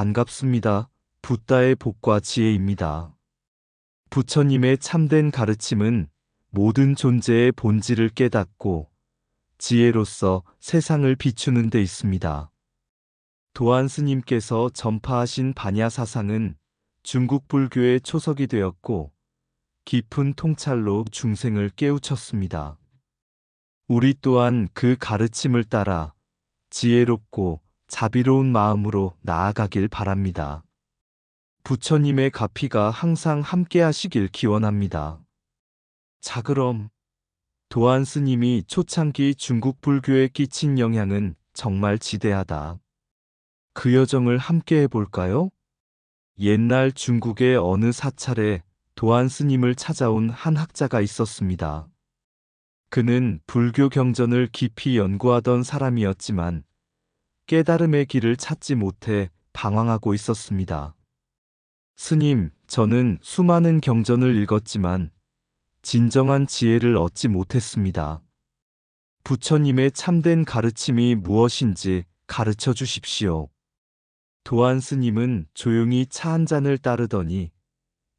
반갑습니다. 붓다의 복과 지혜입니다. 부처님의 참된 가르침은 모든 존재의 본질을 깨닫고 지혜로서 세상을 비추는 데 있습니다. 도안 스님께서 전파하신 반야 사상은 중국 불교의 초석이 되었고 깊은 통찰로 중생을 깨우쳤습니다. 우리 또한 그 가르침을 따라 지혜롭고 자비로운 마음으로 나아가길 바랍니다. 부처님의 가피가 항상 함께 하시길 기원합니다. 자 그럼 도안 스님이 초창기 중국 불교에 끼친 영향은 정말 지대하다. 그 여정을 함께 해볼까요? 옛날 중국의 어느 사찰에 도안 스님을 찾아온 한 학자가 있었습니다. 그는 불교 경전을 깊이 연구하던 사람이었지만 깨달음의 길을 찾지 못해 방황하고 있었습니다. 스님, 저는 수많은 경전을 읽었지만 진정한 지혜를 얻지 못했습니다. 부처님의 참된 가르침이 무엇인지 가르쳐 주십시오. 도안 스님은 조용히 차 한 잔을 따르더니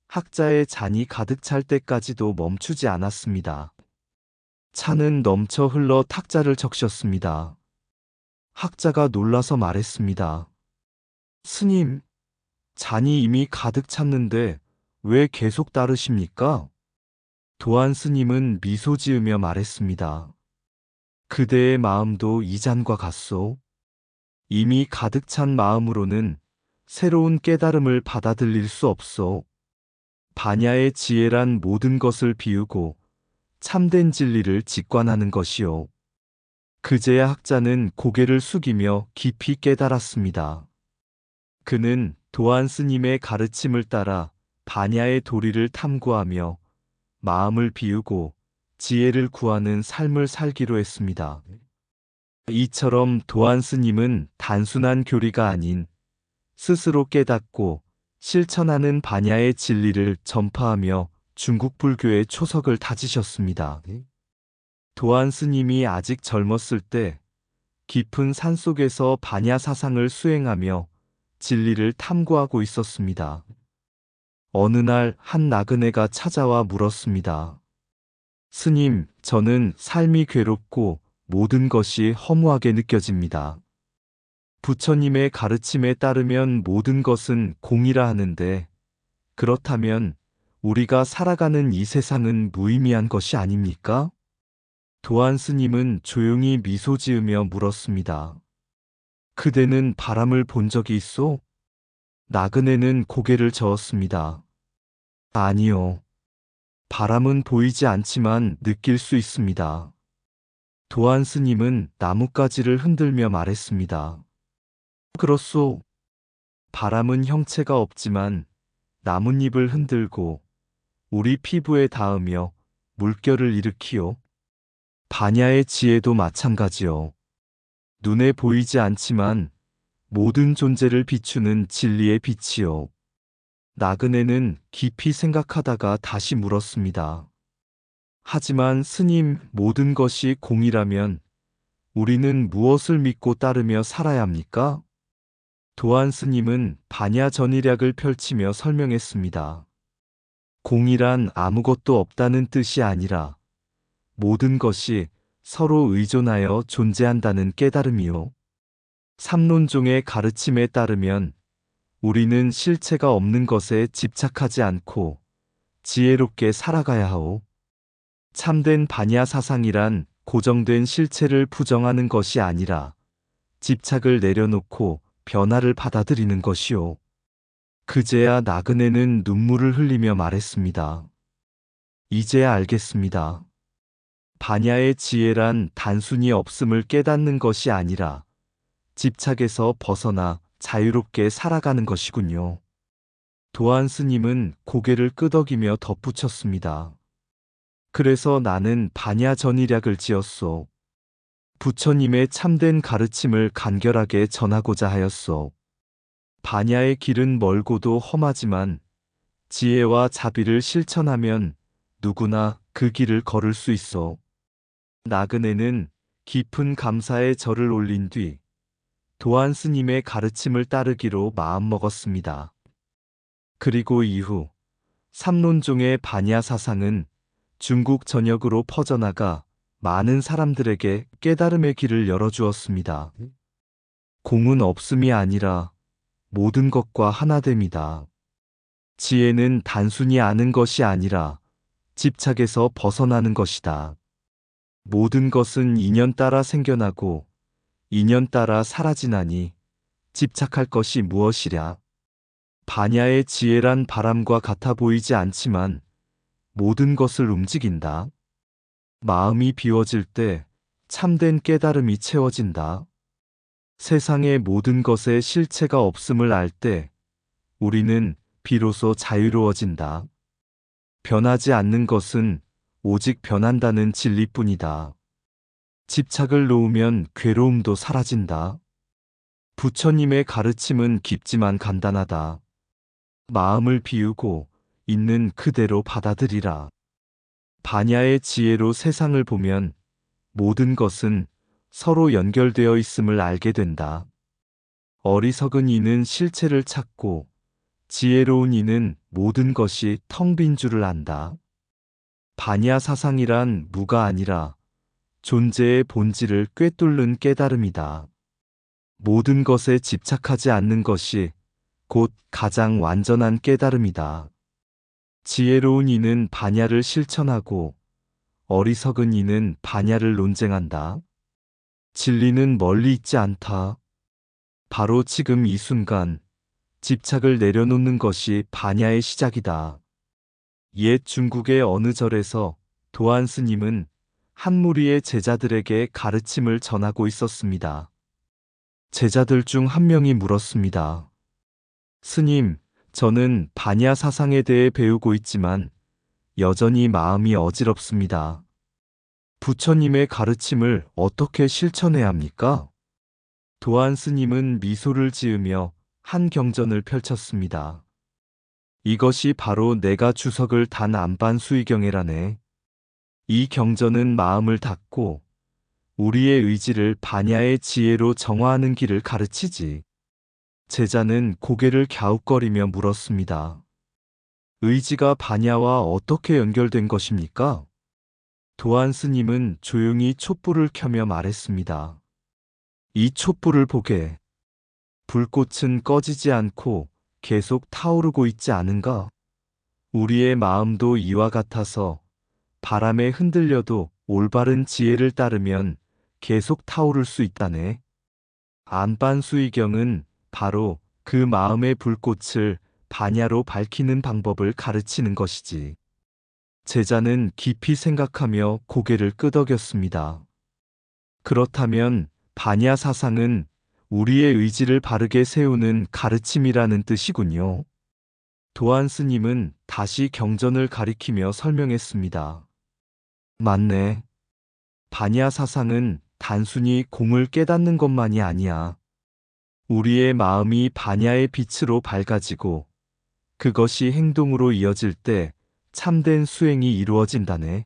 학자의 잔이 가득 찰 때까지도 멈추지 않았습니다. 차는 넘쳐 흘러 탁자를 적셨습니다. 학자가 놀라서 말했습니다. 스님, 잔이 이미 가득 찼는데 왜 계속 따르십니까? 도안 스님은 미소 지으며 말했습니다. 그대의 마음도 이 잔과 같소. 이미 가득 찬 마음으로는 새로운 깨달음을 받아들일 수 없소. 반야의 지혜란 모든 것을 비우고 참된 진리를 직관하는 것이요. 그제야 학자는 고개를 숙이며 깊이 깨달았습니다. 그는 도안 스님의 가르침을 따라 반야의 도리를 탐구하며 마음을 비우고 지혜를 구하는 삶을 살기로 했습니다. 이처럼 도안 스님은 단순한 교리가 아닌 스스로 깨닫고 실천하는 반야의 진리를 전파하며 중국 불교의 초석을 다지셨습니다. 도안 스님이 아직 젊었을 때 깊은 산 속에서 반야 사상을 수행하며 진리를 탐구하고 있었습니다. 어느 날 한 나그네가 찾아와 물었습니다. 스님, 저는 삶이 괴롭고 모든 것이 허무하게 느껴집니다. 부처님의 가르침에 따르면 모든 것은 공이라 하는데, 그렇다면 우리가 살아가는 이 세상은 무의미한 것이 아닙니까? 도안 스님은 조용히 미소 지으며 물었습니다. 그대는 바람을 본 적이 있소? 나그네는 고개를 저었습니다. 아니요. 바람은 보이지 않지만 느낄 수 있습니다. 도안 스님은 나뭇가지를 흔들며 말했습니다. 그렇소. 바람은 형체가 없지만 나뭇잎을 흔들고 우리 피부에 닿으며 물결을 일으키요. 반야의 지혜도 마찬가지요. 눈에 보이지 않지만 모든 존재를 비추는 진리의 빛이요. 나그네는 깊이 생각하다가 다시 물었습니다. 하지만 스님, 모든 것이 공이라면 우리는 무엇을 믿고 따르며 살아야 합니까? 도안 스님은 반야 전일약을 펼치며 설명했습니다. 공이란 아무것도 없다는 뜻이 아니라 모든 것이 서로 의존하여 존재한다는 깨달음이요. 삼론종의 가르침에 따르면 우리는 실체가 없는 것에 집착하지 않고 지혜롭게 살아가야 하오. 참된 반야 사상이란 고정된 실체를 부정하는 것이 아니라 집착을 내려놓고 변화를 받아들이는 것이오. 그제야 나그네는 눈물을 흘리며 말했습니다. 이제야 알겠습니다. 반야의 지혜란 단순히 없음을 깨닫는 것이 아니라 집착에서 벗어나 자유롭게 살아가는 것이군요. 도안 스님은 고개를 끄덕이며 덧붙였습니다. 그래서 나는 반야 전일약을 지었소. 부처님의 참된 가르침을 간결하게 전하고자 하였소. 반야의 길은 멀고도 험하지만 지혜와 자비를 실천하면 누구나 그 길을 걸을 수 있어. 나그네는 깊은 감사의 절을 올린 뒤 도안 스님의 가르침을 따르기로 마음먹었습니다. 그리고 이후 삼론종의 반야 사상은 중국 전역으로 퍼져나가 많은 사람들에게 깨달음의 길을 열어주었습니다. 공은 없음이 아니라 모든 것과 하나됨이다. 지혜는 단순히 아는 것이 아니라 집착에서 벗어나는 것이다. 모든 것은 인연 따라 생겨나고 인연 따라 사라지나니 집착할 것이 무엇이랴. 반야의 지혜란 바람과 같아 보이지 않지만 모든 것을 움직인다. 마음이 비워질 때 참된 깨달음이 채워진다. 세상의 모든 것에 실체가 없음을 알 때 우리는 비로소 자유로워진다. 변하지 않는 것은 오직 변한다는 진리뿐이다. 집착을 놓으면 괴로움도 사라진다. 부처님의 가르침은 깊지만 간단하다. 마음을 비우고 있는 그대로 받아들이라. 반야의 지혜로 세상을 보면 모든 것은 서로 연결되어 있음을 알게 된다. 어리석은 이는 실체를 찾고 지혜로운 이는 모든 것이 텅 빈 줄을 안다. 반야 사상이란 무가 아니라 존재의 본질을 꿰뚫는 깨달음이다. 모든 것에 집착하지 않는 것이 곧 가장 완전한 깨달음이다. 지혜로운 이는 반야를 실천하고 어리석은 이는 반야를 논쟁한다. 진리는 멀리 있지 않다. 바로 지금 이 순간 집착을 내려놓는 것이 반야의 시작이다. 옛 중국의 어느 절에서 도안 스님은 한 무리의 제자들에게 가르침을 전하고 있었습니다. 제자들 중 한 명이 물었습니다. 스님, 저는 반야 사상에 대해 배우고 있지만 여전히 마음이 어지럽습니다. 부처님의 가르침을 어떻게 실천해야 합니까? 도안 스님은 미소를 지으며 한 경전을 펼쳤습니다. 이것이 바로 내가 주석을 단 안반 수의경이라네. 이 경전은 마음을 닫고 우리의 의지를 반야의 지혜로 정화하는 길을 가르치지. 제자는 고개를 갸웃거리며 물었습니다. 의지가 반야와 어떻게 연결된 것입니까? 도안 스님은 조용히 촛불을 켜며 말했습니다. 이 촛불을 보게. 불꽃은 꺼지지 않고 계속 타오르고 있지 않은가? 우리의 마음도 이와 같아서 바람에 흔들려도 올바른 지혜를 따르면 계속 타오를 수 있다네. 안반수의경은 바로 그 마음의 불꽃을 반야로 밝히는 방법을 가르치는 것이지. 제자는 깊이 생각하며 고개를 끄덕였습니다. 그렇다면 반야 사상은 우리의 의지를 바르게 세우는 가르침이라는 뜻이군요. 도안 스님은 다시 경전을 가리키며 설명했습니다. 맞네. 반야 사상은 단순히 공을 깨닫는 것만이 아니야. 우리의 마음이 반야의 빛으로 밝아지고 그것이 행동으로 이어질 때 참된 수행이 이루어진다네.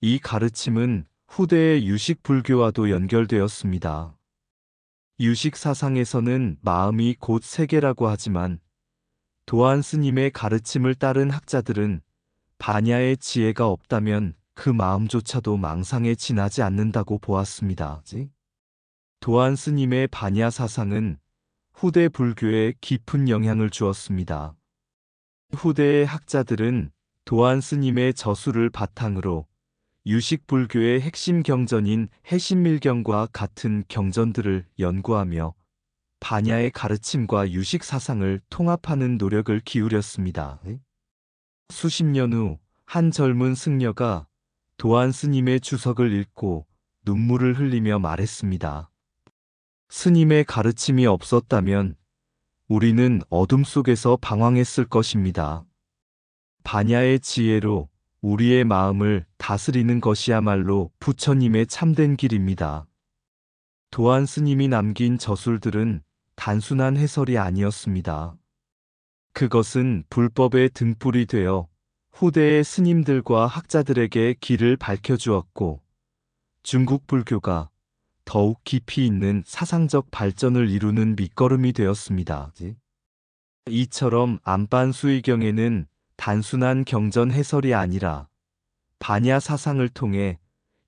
이 가르침은 후대의 유식 불교와도 연결되었습니다. 유식 사상에서는 마음이 곧 세계라고 하지만 도안 스님의 가르침을 따른 학자들은 반야의 지혜가 없다면 그 마음조차도 망상에 지나지 않는다고 보았습니다. 도안 스님의 반야 사상은 후대 불교에 깊은 영향을 주었습니다. 후대의 학자들은 도안 스님의 저수를 바탕으로 유식 불교의 핵심 경전인 해신밀경과 같은 경전들을 연구하며 반야의 가르침과 유식 사상을 통합하는 노력을 기울였습니다. 수십 년 후 한 젊은 승려가 도안 스님의 주석을 읽고 눈물을 흘리며 말했습니다. 스님의 가르침이 없었다면 우리는 어둠 속에서 방황했을 것입니다. 반야의 지혜로 우리의 마음을 다스리는 것이야말로 부처님의 참된 길입니다. 도안 스님이 남긴 저술들은 단순한 해설이 아니었습니다. 그것은 불법의 등불이 되어 후대의 스님들과 학자들에게 길을 밝혀주었고 중국 불교가 더욱 깊이 있는 사상적 발전을 이루는 밑거름이 되었습니다. 이처럼 안반 수의경에는 단순한 경전 해설이 아니라 반야 사상을 통해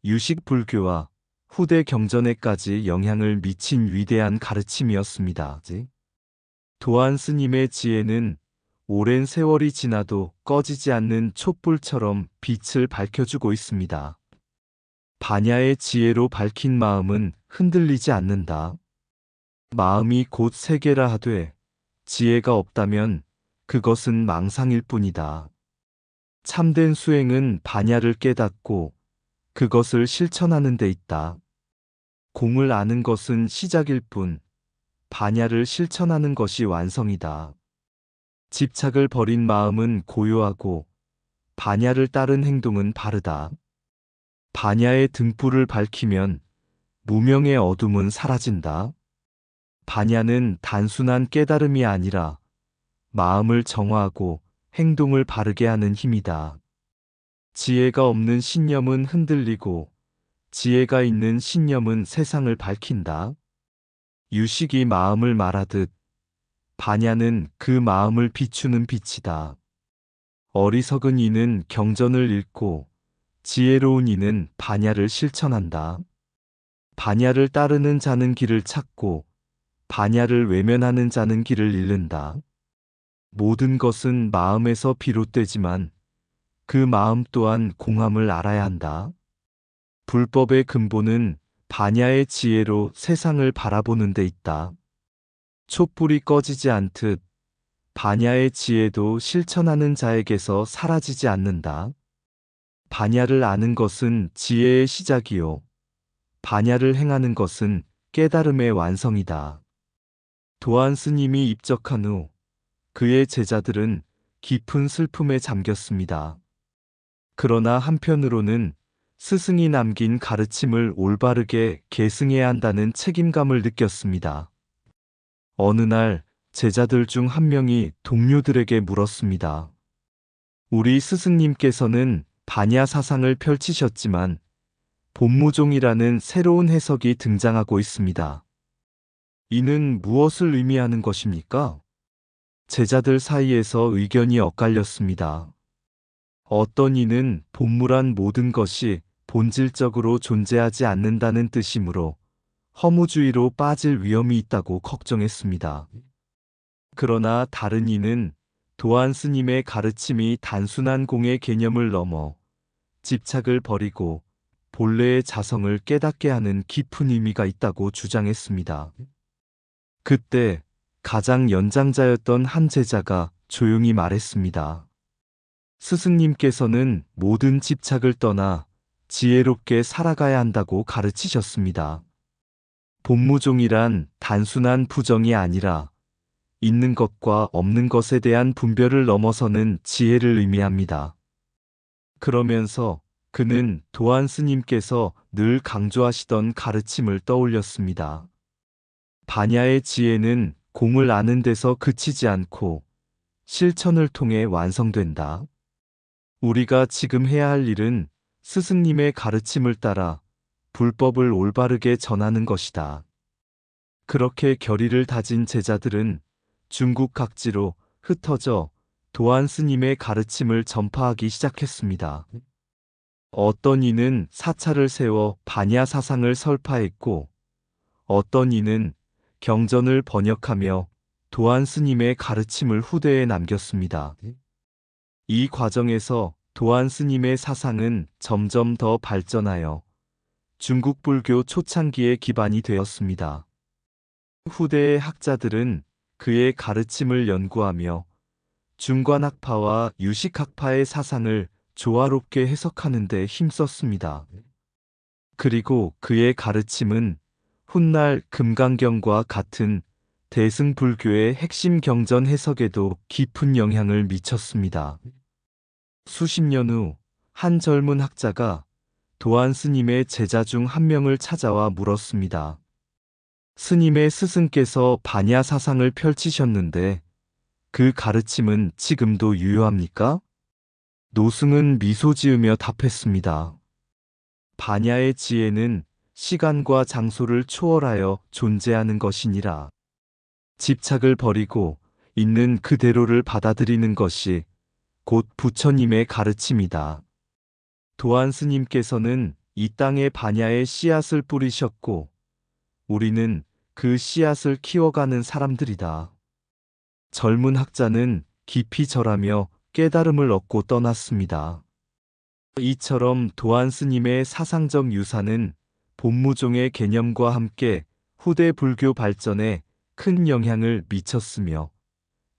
유식 불교와 후대 경전에까지 영향을 미친 위대한 가르침이었습니다. 도안 스님의 지혜는 오랜 세월이 지나도 꺼지지 않는 촛불처럼 빛을 밝혀주고 있습니다. 반야의 지혜로 밝힌 마음은 흔들리지 않는다. 마음이 곧 세계라 하되 지혜가 없다면 그것은 망상일 뿐이다. 참된 수행은 반야를 깨닫고 그것을 실천하는 데 있다. 공을 아는 것은 시작일 뿐, 반야를 실천하는 것이 완성이다. 집착을 버린 마음은 고요하고, 반야를 따른 행동은 바르다. 반야의 등불을 밝히면 무명의 어둠은 사라진다. 반야는 단순한 깨달음이 아니라 마음을 정화하고 행동을 바르게 하는 힘이다. 지혜가 없는 신념은 흔들리고 지혜가 있는 신념은 세상을 밝힌다. 유식이 마음을 말하듯 반야는 그 마음을 비추는 빛이다. 어리석은 이는 경전을 읽고 지혜로운 이는 반야를 실천한다. 반야를 따르는 자는 길을 찾고 반야를 외면하는 자는 길을 잃는다. 모든 것은 마음에서 비롯되지만 그 마음 또한 공함을 알아야 한다. 불법의 근본은 반야의 지혜로 세상을 바라보는 데 있다. 촛불이 꺼지지 않듯 반야의 지혜도 실천하는 자에게서 사라지지 않는다. 반야를 아는 것은 지혜의 시작이요. 반야를 행하는 것은 깨달음의 완성이다. 도안 스님이 입적한 후 그의 제자들은 깊은 슬픔에 잠겼습니다. 그러나 한편으로는 스승이 남긴 가르침을 올바르게 계승해야 한다는 책임감을 느꼈습니다. 어느 날 제자들 중 한 명이 동료들에게 물었습니다. 우리 스승님께서는 반야 사상을 펼치셨지만 본무종이라는 새로운 해석이 등장하고 있습니다. 이는 무엇을 의미하는 것입니까? 제자들 사이에서 의견이 엇갈렸습니다. 어떤 이는 본무란 모든 것이 본질적으로 존재하지 않는다는 뜻이므로 허무주의로 빠질 위험이 있다고 걱정했습니다. 그러나 다른 이는 도안 스님의 가르침이 단순한 공의 개념을 넘어 집착을 버리고 본래의 자성을 깨닫게 하는 깊은 의미가 있다고 주장했습니다. 그때 가장 연장자였던 한 제자가 조용히 말했습니다. 스승님께서는 모든 집착을 떠나 지혜롭게 살아가야 한다고 가르치셨습니다. 본무종이란 단순한 부정이 아니라 있는 것과 없는 것에 대한 분별을 넘어서는 지혜를 의미합니다. 그러면서 그는 도안 스님께서 늘 강조하시던 가르침을 떠올렸습니다. 반야의 지혜는 공을 아는 데서 그치지 않고 실천을 통해 완성된다. 우리가 지금 해야 할 일은 스승님의 가르침을 따라 불법을 올바르게 전하는 것이다. 그렇게 결의를 다진 제자들은 중국 각지로 흩어져 도안 스님의 가르침을 전파하기 시작했습니다. 어떤 이는 사찰을 세워 반야 사상을 설파했고, 어떤 이는 경전을 번역하며 도안 스님의 가르침을 후대에 남겼습니다. 이 과정에서 도안 스님의 사상은 점점 더 발전하여 중국 불교 초창기의 기반이 되었습니다. 후대의 학자들은 그의 가르침을 연구하며 중관학파와 유식학파의 사상을 조화롭게 해석하는 데 힘썼습니다. 그리고 그의 가르침은 훗날 금강경과 같은 대승불교의 핵심 경전 해석에도 깊은 영향을 미쳤습니다. 수십 년 후 한 젊은 학자가 도안 스님의 제자 중 한 명을 찾아와 물었습니다. 스님의 스승께서 반야 사상을 펼치셨는데 그 가르침은 지금도 유효합니까? 노승은 미소 지으며 답했습니다. 반야의 지혜는 시간과 장소를 초월하여 존재하는 것이니라. 집착을 버리고 있는 그대로를 받아들이는 것이 곧 부처님의 가르침이다. 도안 스님께서는 이 땅에 반야의 씨앗을 뿌리셨고 우리는 그 씨앗을 키워가는 사람들이다. 젊은 학자는 깊이 절하며 깨달음을 얻고 떠났습니다. 이처럼 도안 스님의 사상적 유산은 본무종의 개념과 함께 후대 불교 발전에 큰 영향을 미쳤으며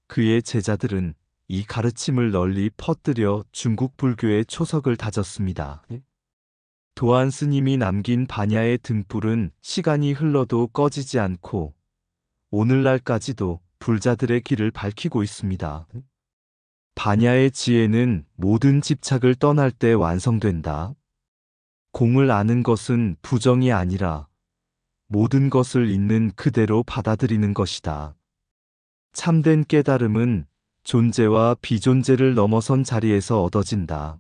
그의 제자들은 이 가르침을 널리 퍼뜨려 중국 불교의 초석을 다졌습니다. 도안 스님이 남긴 반야의 등불은 시간이 흘러도 꺼지지 않고 오늘날까지도 불자들의 길을 밝히고 있습니다. 반야의 지혜는 모든 집착을 떠날 때 완성된다. 공을 아는 것은 부정이 아니라 모든 것을 있는 그대로 받아들이는 것이다. 참된 깨달음은 존재와 비존재를 넘어선 자리에서 얻어진다.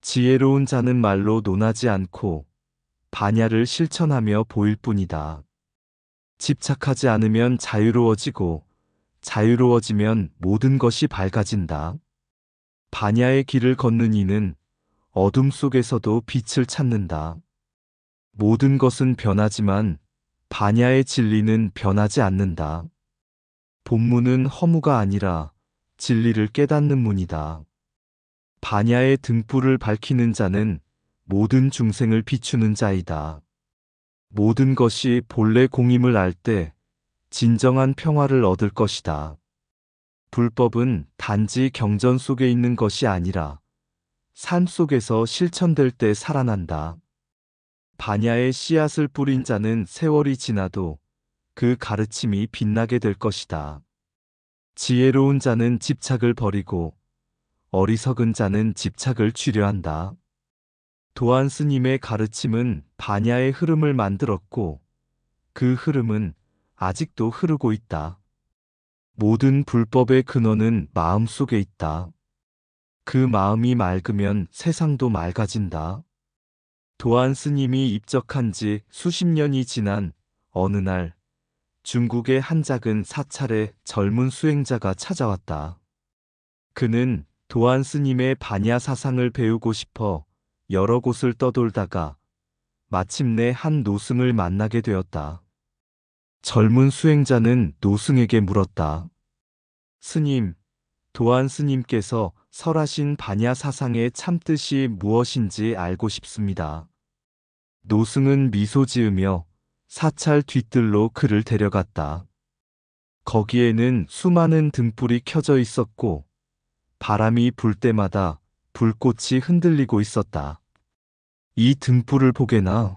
지혜로운 자는 말로 논하지 않고 반야를 실천하며 보일 뿐이다. 집착하지 않으면 자유로워지고 자유로워지면 모든 것이 밝아진다. 반야의 길을 걷는 이는 어둠 속에서도 빛을 찾는다. 모든 것은 변하지만 반야의 진리는 변하지 않는다. 본문은 허무가 아니라 진리를 깨닫는 문이다. 반야의 등불을 밝히는 자는 모든 중생을 비추는 자이다. 모든 것이 본래 공임을 알 때 진정한 평화를 얻을 것이다. 불법은 단지 경전 속에 있는 것이 아니라 삶 속에서 실천될 때 살아난다. 반야의 씨앗을 뿌린 자는 세월이 지나도 그 가르침이 빛나게 될 것이다. 지혜로운 자는 집착을 버리고 어리석은 자는 집착을 취려한다. 도안 스님의 가르침은 반야의 흐름을 만들었고 그 흐름은 아직도 흐르고 있다. 모든 불법의 근원은 마음 속에 있다. 그 마음이 맑으면 세상도 맑아진다. 도안 스님이 입적한 지 수십 년이 지난 어느 날 중국의 한 작은 사찰에 젊은 수행자가 찾아왔다. 그는 도안 스님의 반야 사상을 배우고 싶어 여러 곳을 떠돌다가 마침내 한 노승을 만나게 되었다. 젊은 수행자는 노승에게 물었다. 스님, 도안 스님께서 설하신 반야 사상의 참뜻이 무엇인지 알고 싶습니다. 노승은 미소 지으며 사찰 뒤뜰로 그를 데려갔다. 거기에는 수많은 등불이 켜져 있었고 바람이 불 때마다 불꽃이 흔들리고 있었다. 이 등불을 보게나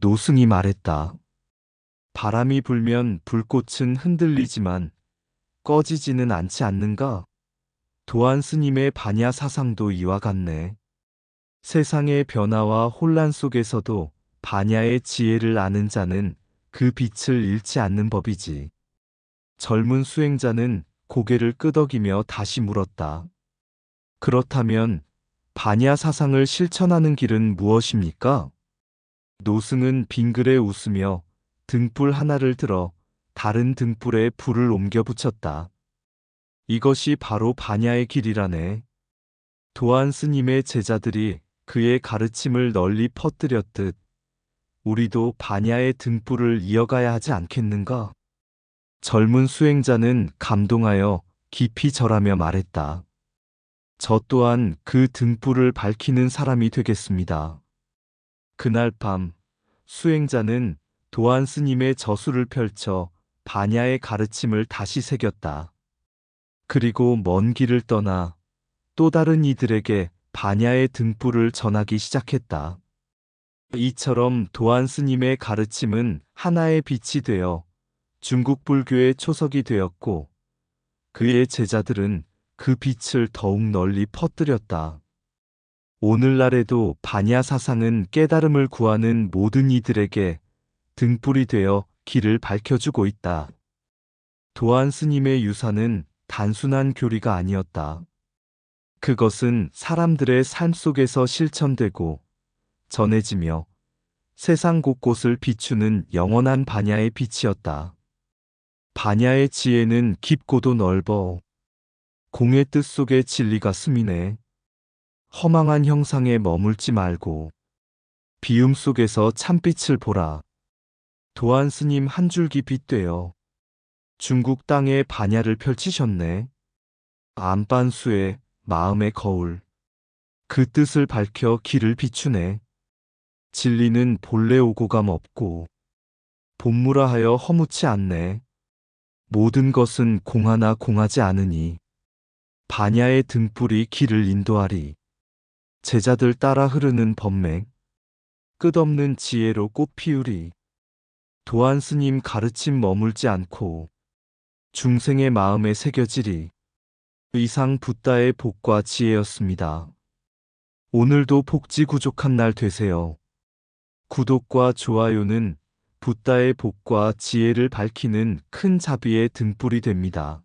노승이 말했다. 바람이 불면 불꽃은 흔들리지만 꺼지지는 않지 않는가? 도안 스님의 반야 사상도 이와 같네. 세상의 변화와 혼란 속에서도 반야의 지혜를 아는 자는 그 빛을 잃지 않는 법이지. 젊은 수행자는 고개를 끄덕이며 다시 물었다. 그렇다면 반야 사상을 실천하는 길은 무엇입니까? 노승은 빙글에 웃으며 등불 하나를 들어 다른 등불에 불을 옮겨 붙였다. 이것이 바로 반야의 길이라네. 도안 스님의 제자들이 그의 가르침을 널리 퍼뜨렸듯 우리도 반야의 등불을 이어가야 하지 않겠는가? 젊은 수행자는 감동하여 깊이 절하며 말했다. 저 또한 그 등불을 밝히는 사람이 되겠습니다. 그날 밤 수행자는 도안 스님의 저수를 펼쳐 반야의 가르침을 다시 새겼다. 그리고 먼 길을 떠나 또 다른 이들에게 반야의 등불을 전하기 시작했다. 이처럼 도안 스님의 가르침은 하나의 빛이 되어 중국 불교의 초석이 되었고 그의 제자들은 그 빛을 더욱 널리 퍼뜨렸다. 오늘날에도 반야 사상은 깨달음을 구하는 모든 이들에게 등불이 되어 길을 밝혀주고 있다. 도안 스님의 유산은 단순한 교리가 아니었다. 그것은 사람들의 삶 속에서 실천되고 전해지며 세상 곳곳을 비추는 영원한 반야의 빛이었다. 반야의 지혜는 깊고도 넓어. 공의 뜻 속에 진리가 스미네. 허망한 형상에 머물지 말고 비움 속에서 참빛을 보라. 도안 스님 한 줄기 빛되어 중국 땅에 반야를 펼치셨네. 안반수에 마음의 거울. 그 뜻을 밝혀 길을 비추네. 진리는 본래 오고감 없고 본무라 하여 허무치 않네. 모든 것은 공하나 공하지 않으니 반야의 등불이 길을 인도하리. 제자들 따라 흐르는 법맥 끝없는 지혜로 꽃 피우리. 도안 스님 가르침 머물지 않고 중생의 마음에 새겨지리. 이상 붓다의 복과 지혜였습니다. 오늘도 복지 구족한 날 되세요. 구독과 좋아요는 붓다의 복과 지혜를 밝히는 큰 자비의 등불이 됩니다.